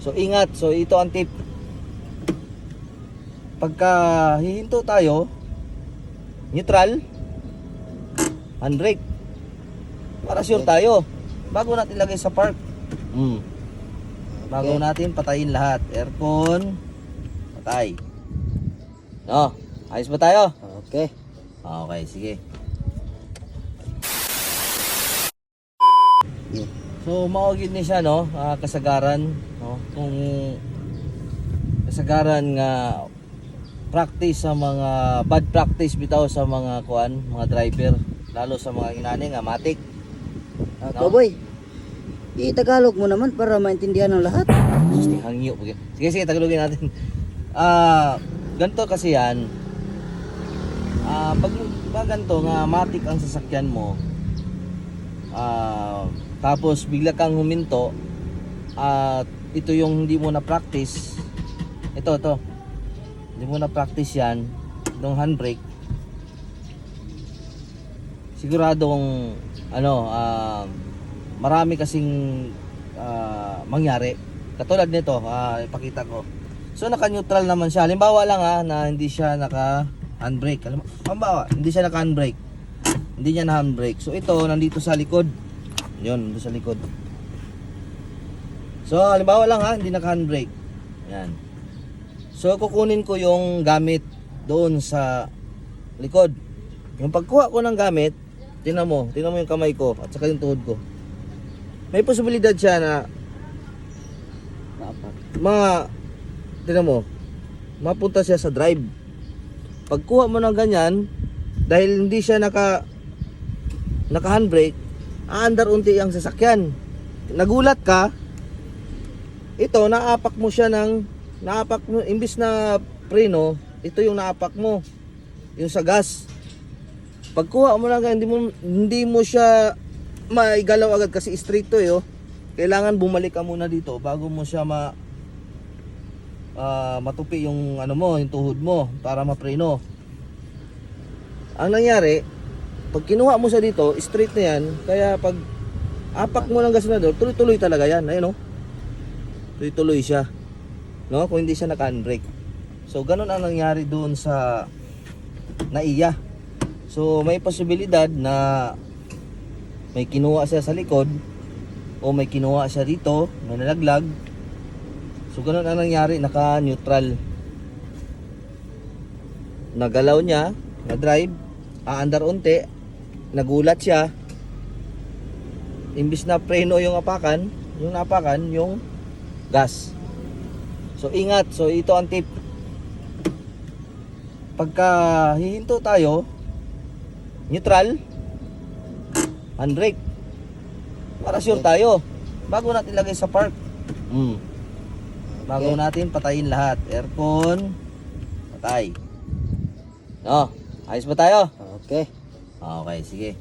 So ingat, so ito ang tip. Pagka hihinto tayo, neutral, handbrake. Para sure tayo. Bago natin ilagay sa park. Mm. Bago Okay. natin patayin lahat. Aircon, patay. No, ayos ba tayo? Okay. Okay, sige. So, maugid ni siya, no? Ah, kasagaran, no? Kung kasagaran nga practice sa mga bad practice bitaw sa mga kuan, mga driver, lalo sa mga inani nga matik. Uh, No? Boy, i-Tagalog mo naman para maintindihan ng lahat. Sige, hangyo. Sige, sige, tagalogin natin. Ah, ganito kasi yan. Ah, pag, pag ganito nga matik ang sasakyan mo, ah, tapos bigla kang huminto, at ito yung hindi mo na practice. Ito, ito. Hindi mo na practice yan, ng handbrake. Siguradong ano, ah, marami kasing ah, mangyari. Katulad nito, ah, ipakita ko. So naka-neutral naman siya. Halimbawa lang ha, na hindi siya naka handbrake. Halim- Halimbawa, hindi siya naka handbrake. Hindi niya na handbrake. So ito nandito sa likod. 'Yon, nandito sa likod. So halimbawa lang ha, hindi naka handbrake. Yan. So kukunin ko yung gamit doon sa likod. Yung pagkuha ko ng gamit, tingnan mo, tingnan mo yung kamay ko at saka yung tuhod ko. May posibilidad siya na mga tingnan mo mapunta siya sa drive pagkuha mo ng ganyan dahil hindi siya naka naka handbrake aandar unti ang sasakyan nagulat ka ito naapak mo siya ng naapak mo imbis na preno ito yung naapak mo yung sa gas pagkuha mo ng ganyan, hindi mo hindi mo siya maigalaw agad kasi straight to eh oh. kailangan bumalik ka muna dito bago mo siya ma ah, matupi yung ano mo, yung tuhod mo para mapreno. Ang nangyari, pag kinuha mo siya dito, straight na yan, kaya pag apak mo ng gasinador, tuloy-tuloy talaga yan. Ayun oh. Tuloy-tuloy siya. No? Kung hindi siya naka-handbrake. So, ganun ang nangyari doon sa naiya. So, may posibilidad na may kinuha siya sa likod o may kinuha siya dito, may nalaglag. So ganun ang nangyari, naka-neutral. Nagalaw niya, na-drive, aandar unti, nagulat siya. Imbis na preno yung apakan, yung napakan, yung gas. So ingat, so ito ang tip. Pagka hihinto tayo, neutral, handbrake. Para sure tayo. Bago natin ilagay sa park. Mm. Bago Okay. natin patayin lahat. Aircon, patay. No, ayos ba tayo? Okay. Okay, sige.